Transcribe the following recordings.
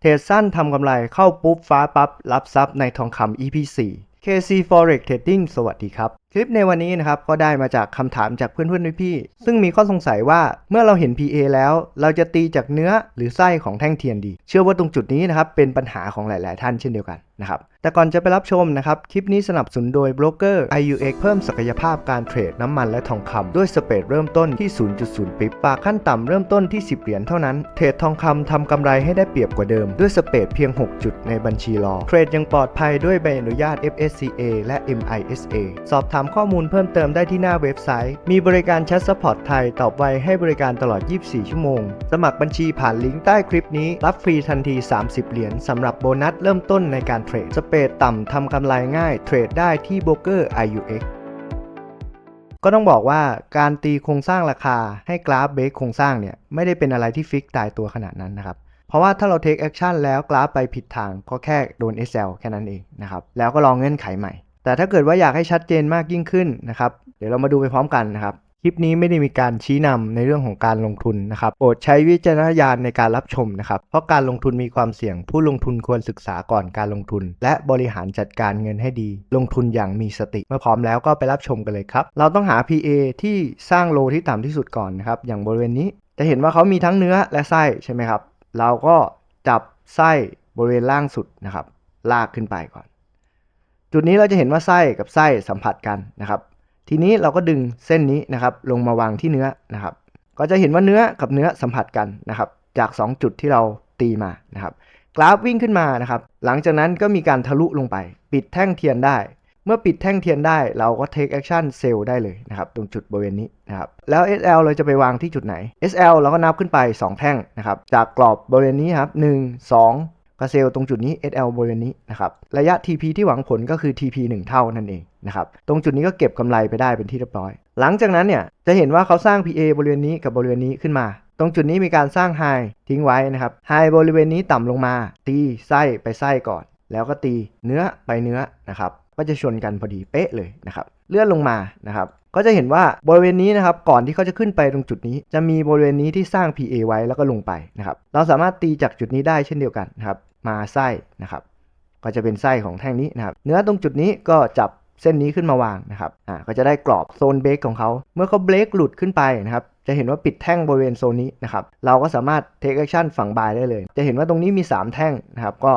เทรดสั้นทำกำไรเข้าปุ๊บฟ้าปั๊บรับทรัพย์ในทองคำ EP 4 KC Forex Trading สวัสดีครับคลิปในวันนี้นะครับก็ได้มาจากคำถามจากเพื่อนๆพี่ๆซึ่งมีข้อสงสัยว่าเมื่อเราเห็น PA แล้ว เราจะตีจากเนื้อหรือไส้ของแท่งเทียนดี เชื่อว่าตรงจุดนี้นะครับเป็นปัญหาของหลาย ๆ ท่านเช่นเดียวกันนะครับแต่ก่อนจะไปรับชมนะครับ คลิปนี้สนับสนุนโดยโบรกเกอร์ IUX เพิ่มศักยภาพการเทรดน้ำมันและทองคำด้วยสเปรดเริ่มต้นที่ 0.0 ปิบฝากขั้นต่ำเริ่มต้นที่ 10 เหรียญเท่านั้น เทรดทองคำทำกำไรให้ได้เปรียบกว่าเดิม ด้วยสเปรดเพียง 6 จุดในบัญชีรอเทรดยังปลอดภัยด้วยใบอนุญาต FSCA และ MISA สอบถามามข้อมูลเพิ่มเติมได้ที่หน้าเว็บไซต์ มีบริการแชทซัพพอร์ตไทยตอบไวให้บริการตลอด 24 ชั่วโมง สมัครบัญชีผ่านลิงก์ใต้คลิปนี้ รับฟรีทันที 30 เหรียญสำหรับโบนัสเริ่มต้นในการเทรด สเปดต่ำทำกำไรง่าย เทรดได้ที่โบรกเกอร์ IUX ก็ต้องบอกว่าการตีโครงสร้างราคาให้กราฟเบรกโครงสร้างเนี่ยไม่ได้เป็นอะไรที่ฟิกตายตัวขนาดนั้นนะครับเพราะว่าถ้าเราเทคแอคชั่นแล้วกราฟไปผิดทางก็แค่โดน SL แค่นั้นเองนะครับ แล้วก็ลองเงื่อนไขใหม่ แต่ถ้าเกิดว่าอยากให้ชัดเจนมากยิ่งขึ้นนะครับ เดี๋ยวเรามาดูไปพร้อมกันนะครับ คลิปนี้ไม่ได้มีการชี้นำในเรื่องของการลงทุนนะครับ โปรดใช้วิจารณญาณในการรับชมนะครับ เพราะการลงทุนมีความเสี่ยง ผู้ลงทุนควรศึกษาก่อนการลงทุน และบริหารจัดการเงินให้ดี ลงทุนอย่างมีสติ เมื่อพร้อมแล้วก็ไปรับชมกันเลยครับ เราต้องหา PA ที่สร้างโลที่ต่ำที่สุดก่อนนะครับ อย่างบริเวณนี้ จะเห็นว่าเขามีทั้งเนื้อและไส้ใช่ไหมครับ เราก็จับไส้บริเวณล่างสุดนะครับ ลากขึ้นไปก่อน จุดนี้เราจะเห็นว่าไส้กับไส้สัมผัสกันนะครับ ทีนี้เราก็ดึงเส้นนี้นะครับ ลงมาวางที่เนื้อนะครับ ก็จะเห็นว่าเนื้อกับเนื้อสัมผัสกันนะครับ จาก 2 จุดที่เราตีมานะครับ กราฟวิ่งขึ้นมานะครับ หลังจากนั้นก็มีการทะลุลงไป ปิดแท่งเทียนได้ เมื่อปิดแท่งเทียนได้เราก็ take action sell ได้เลยนะครับ ตรงจุดบริเวณนี้นะครับ แล้ว SL เราจะไปวางที่จุดไหน SL เราก็นับขึ้นไป 2 แท่งนะครับ จากกรอบบริเวณนี้ครับ1 2 กระเซลตรงจุดนี้ SL บริเวณนี้นะครับ ระยะ TP ที่หวังผลก็คือ TP 1 เท่านั่นเองนะครับ ตรงจุดนี้ก็เก็บกำไรไปได้เป็นที่เรียบร้อย หลังจากนั้นเนี่ยจะเห็นว่าเขาสร้าง PA บริเวณนี้กับบริเวณนี้ขึ้นมา ตรงจุดนี้มีการสร้าง High ทิ้งไว้นะครับ High บริเวณนี้ต่ำลงมา ตีไส้ไปไส้ก่อน แล้วก็ตีเนื้อไปเนื้อนะครับ ก็จะชนกันพอดีเป๊ะเลยนะครับ เลื่อนลงมานะครับ ก็จะเห็นว่าบริเวณนี้นะครับก่อนที่เขาจะขึ้นไปตรงจุดนี้ จะมีบริเวณนี้ที่สร้าง PA ไว้แล้วก็ลงไปนะครับเราสามารถตีจากจุดนี้ได้เช่นเดียวกันนะครับมาไส้นะครับก็จะเป็นไส้ของแท่งนี้นะครับเนื้อตรงจุดนี้ก็จับเส้นนี้ขึ้นมาวางนะครับอ่าก็จะได้กรอบโซนเบรกของเขา เมื่อเขาเบรกหลุดขึ้นไปนะครับจะเห็นว่าปิดแท่งบริเวณโซนนี้นะครับเราก็สามารถ take action ฝั่งบายได้เลย จะเห็นว่าตรงนี้มี 3 แท่งนะครับก็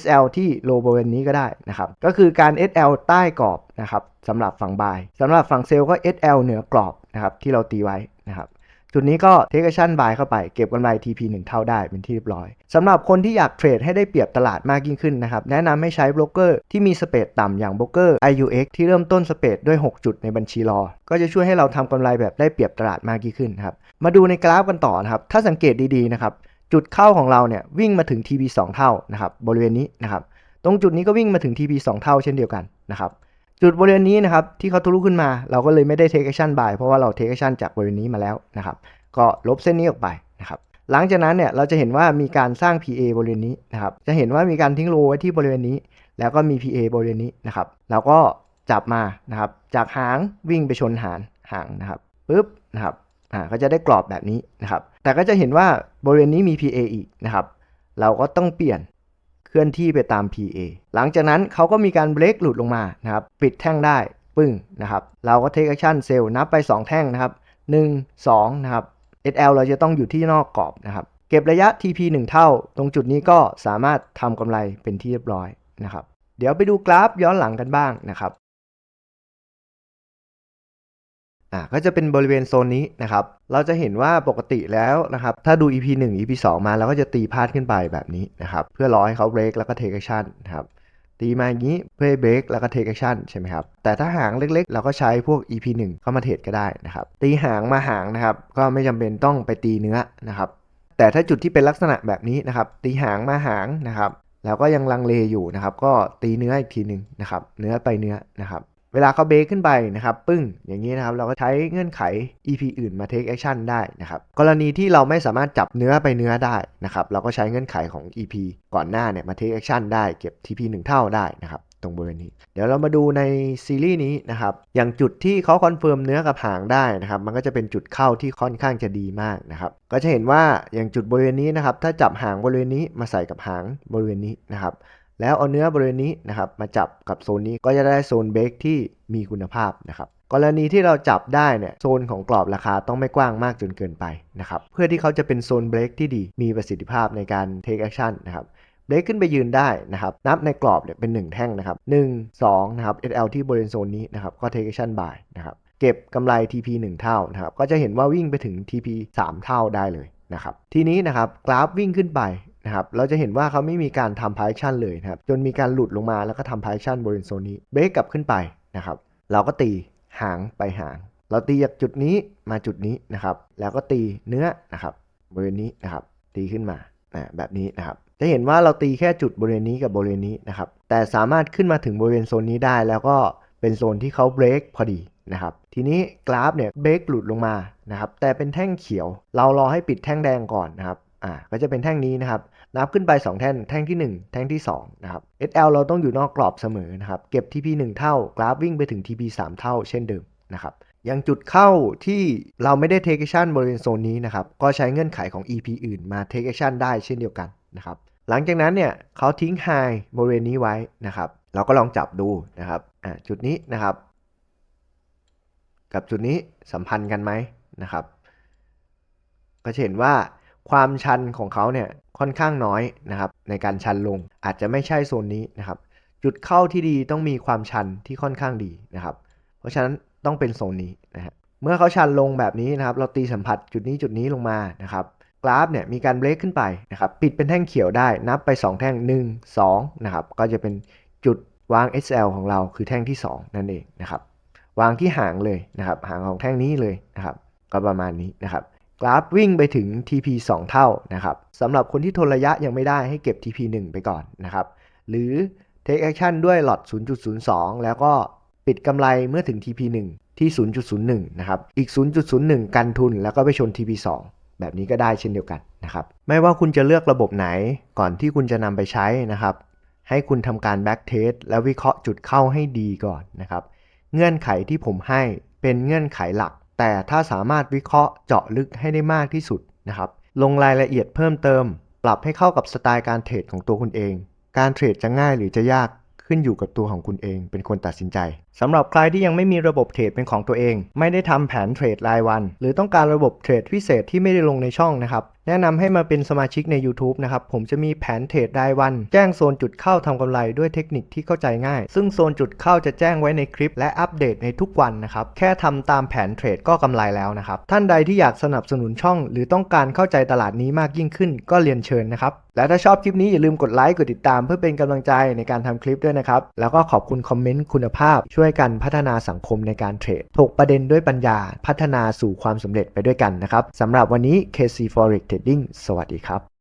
SL ที่โลบริเวณนี้ก็ได้นะครับ ก็คือการ SL ใต้กรอบนะครับสำหรับฝั่งบายสำหรับฝั่งเซลล์ก็ SL เหนือกรอบนะครับที่เราตีไว้นะครับจุดนี้ก็ take action buy เข้าไปเก็บกำไร TP 1 เท่าได้เป็นที่เรียบร้อยสำหรับคนที่อยากเทรดให้ได้เปรียบตลาดมากยิ่งขึ้นนะครับ แนะนำให้ใช้โบรกเกอร์ที่มีสเปดต่ำอย่างโบรกเกอร์ IUX ที่เริ่มต้นสเปดด้วย 6 จุดในบัญชีรอ ก็จะช่วยให้เราทำกำไรแบบได้เปรียบตลาดมากยิ่งขึ้นครับมาดูในกราฟกันต่อนะครับ ถ้าสังเกตดีๆนะครับ จุดเข้าของเราเนี่ยวิ่งมาถึง TP 2 เท่านะครับบริเวณนี้นะครับตรงจุดนี้ก็วิ่งมาถึง TP 2 เท่าเช่นเดียวกันนะครับจุดบริเวณนี้นะครับที่เขาทะลุขึ้นมาเราก็เลยไม่ได้ take action buy เพราะว่าเรา take action จากบริเวณนี้มาแล้วนะครับก็ลบเส้นนี้ออกไปนะครับหลังจากนั้นเนี่ยเราจะเห็นว่ามีการสร้าง PA บริเวณนี้นะครับจะเห็นว่ามีการทิ้งโลไว้ที่บริเวณนี้ แล้วก็มี PA บริเวณนี้นะครับเราก็จับมานะครับจากหางวิ่งไปชนหางหางนะครับปุ๊บนะครับอ่าก็จะได้กรอบแบบนี้นะครับ แต่ก็จะเห็นว่าบริเวณนี้มี PA อีกนะครับ เราก็ต้องเปลี่ยนเคลื่อนที่ไปตาม PA หลังจากนั้นเขาก็มีการเบรกหลุดลงมานะครับ ปิดแท่งได้ปึ้งนะครับ เราก็ take action sell นับไป 2 แท่งนะครับ 1 2 นะครับ SL เราจะต้องอยู่ที่นอกกรอบนะครับ เก็บระยะ TP 1 เท่า ตรงจุดนี้ก็สามารถทำกำไรเป็นที่เรียบร้อยนะครับ เดี๋ยวไปดูกราฟย้อนหลังกันบ้างนะครับ อ่าก็จะเป็นบริเวณโซนนี้นะครับ เราจะเห็นว่าปกติแล้วนะครับ ถ้าดู EP 1 EP 2 มาเราก็จะตีพาดขึ้นไปแบบนี้นะครับ เพื่อรอให้เขาเบรกแล้วก็ take action นะครับตีมาอย่างนี้เพื่อเบรกแล้วก็ take action ใช่ไหมครับ แต่ถ้าหางเล็กๆ เราก็ใช้พวก EP 1 เข้ามาเทรดก็ได้นะครับ ตีหางมาหางนะครับ ก็ไม่จำเป็นต้องไปตีเนื้อนะครับ แต่ถ้าจุดที่เป็นลักษณะแบบนี้นะครับ ตีหางมาหางนะครับ แล้วก็ยังลังเลอยู่นะครับ ก็ตีเนื้ออีกทีหนึ่งนะครับ เนื้อไปเนื้อนะครับ เวลาเขาเบรกขึ้นไปนะครับปึ้งอย่างนี้นะครับเราก็ใช้เงื่อนไข EP อื่นมา take action ได้นะครับกรณีที่เราไม่สามารถจับเนื้อไปเนื้อได้นะครับเราก็ใช้เงื่อนไขของ EP ก่อนหน้าเนี่ยมา take action ได้เก็บ TP 1 เท่าได้นะครับตตรงบริเวณนี้ เดี๋ยวเรามาดูในซีรีส์นี้นะครับอย่างจุดที่เขาคอนเฟิร์มเนื้อกับหางได้นะครับมันก็จะเป็นจุดเข้าที่ค่อนข้างจะดีมากนะครับก็จะเห็นว่าอย่างจุดบริเวณนี้นะครับถ้าจับหางบริเวณนี้มาใส่กับหางบริเวณนี้นะครับ แล้วเอาเนื้อบริเวณนี้นะครับมาจับกับโซนนี้ก็จะได้โซนเบรกที่มีคุณภาพนะครับกรณีที่เราจับได้เนี่ยโซนของกรอบราคาต้องไม่กว้างมากจนเกินไปนะครับเพื่อที่เขาจะเป็นโซนเบรกที่ดี มีประสิทธิภาพในการ take action นะครับเบรกขึ้นไปยืนได้นะครับนับในกรอบเนี่ยเป็น 1 แท่งนะครับ1 2นะครับ SL ที่บริเวณโซนนี้นะครับก็ take action buy นะครับเก็บกำไร TP 1 เท่านะครับก็จะเห็นว่าวิ่งไปถึง TP 3 เท่าได้เลยนะครับทีนี้นะครับกราฟวิ่งขึ้นไป นะครับเราจะเห็นว่าเขาไม่มีการทำ price action เลยนะครับจนมีการหลุดลงมาแล้วก็ทำ price action บริเวณโซนนี้เบรกกลับขึ้นไปนะครับเราก็ตีหางไปหาง เราตีจากจุดนี้มาจุดนี้นะครับแล้วก็ตีเนื้อนะครับบริเวณนี้นะครับตีขึ้นมาอ่าแบบนี้นะครับจะเห็นว่าเราตีแค่จุดบริเวณนี้กับบริเวณนี้นะครับแต่สามารถขึ้นมาถึงบริเวณโซนนี้ได้ แล้วก็เป็นโซนที่เขาเบรกพอดีนะครับทีนี้กราฟเนี่ยเบรกหลุดลงมานะครับแต่เป็นแท่งเขียว เรารอให้ปิดแท่งแดงก่อนนะครับอ่าก็จะเป็นแท่งนี้นะครับ นับขึ้นไป 2 แท่งแท่งที่ 1 แท่งที่2นะครับ SL เราต้องอยู่นอกกรอบเสมอนะครับ เก็บ TP 1 เท่า กราฟวิ่งไปถึง TP 3 เท่า เช่นเดิมนะครับยังจุดเข้าที่เราไม่ได้ take action บริเวณโซนนี้นะครับ ก็ใช้เงื่อนไขของ EP อื่นมา take action ได้เช่นเดียวกันนะครับ หลังจากนั้นเนี่ยเขาทิ้ง high บริเวณนี้ไว้นะครับ เราก็ลองจับดูนะครับอ่าจุดนี้นะครับ กับจุดนี้สัมพันธ์กันไหมนะครับ ก็จะเห็นว่าความชันของเขาเนี่ย ค่อนข้างน้อยนะครับในการชันลงอาจจะไม่ใช่โซนนี้นะครับ จุดเข้าที่ดีต้องมีความชันที่ค่อนข้างดีนะครับ เพราะฉะนั้นต้องเป็นโซนนี้นะฮะเมื่อเขาชันลงแบบนี้นะครับ เราตีสัมผัสจุดนี้จุดนี้ลงมานะครับกราฟเนี่ยมีการเบรกขึ้นไปนะครับปิดเป็นแท่งเขียวได้นับไป 2 แท่ง 1 2นะครับก็จะเป็นจุดวาง SL ของเราคือแท่งที่ 2 นั่นเองนะครับวางที่หางเลยนะครับหางของแท่งนี้เลยนะครับก็ประมาณนี้นะครับ กราฟวิ่งไปถึง TP 2 เท่านะครับสำหรับคนที่ทนระยะยังไม่ได้ให้เก็บ TP 1 ไปก่อนนะครับหรือ take action ด้วยหลอด 0.02 แล้วก็ปิดกำไรเมื่อถึง TP 1 ที่ 0.01 นะครับ อีก 0.01 กันทุนแล้วก็ไปชน TP 2 แบบนี้ก็ได้เช่นเดียวกันนะครับ ไม่ว่าคุณจะเลือกระบบไหนก่อนที่คุณจะนำไปใช้นะครับ ให้คุณทำการ back test และวิเคราะห์จุดเข้าให้ดีก่อนนะครับ เงื่อนไขที่ผมให้เป็นเงื่อนไขหลัก แต่ถ้าสามารถวิเคราะห์เจาะลึกให้ได้มากที่สุดนะครับ ลงรายละเอียดเพิ่มเติม ปรับให้เข้ากับสไตล์การเทรดของตัวคุณเอง การเทรดจะง่ายหรือจะยากขึ้นอยู่กับตัวของคุณเอง เป็นคนตัดสินใจสำหรับใครที่ยังไม่มีระบบเทรดเป็นของตัวเอง ไม่ได้ทำแผนเทรดรายวัน หรือต้องการระบบเทรดพิเศษที่ไม่ได้ลงในช่องนะครับ แนะนำให้มาเป็นสมาชิกใน YouTube นะครับ ผมจะมีแผนเทรดรายวัน แจ้งโซนจุดเข้าทำกำไรด้วยเทคนิคที่เข้าใจง่าย ซึ่งโซนจุดเข้าจะแจ้งไว้ในคลิปและอัปเดตในทุกวันนะครับ แค่ทำตามแผนเทรดก็กำไรแล้วนะครับ ท่านใดที่อยากสนับสนุนช่อง หรือต้องการเข้าใจตลาดนี้มากยิ่งขึ้น ก็เรียนเชิญนะครับ และถ้าชอบคลิปนี้อย่าลืมกดไลค์ กดติดตามเพื่อเป็นกำลังใจในการทำคลิปด้วยนะครับ แล้วก็ขอบคุณคอมเมนต์คุณภาพ ช่วยกันพัฒนาสังคมในการเทรดถกประเด็นด้วยปัญญา พัฒนาสู่ความสำเร็จไปด้วยกันนะครับสำหรับวันนี้ KC Forex Trading สวัสดีครับ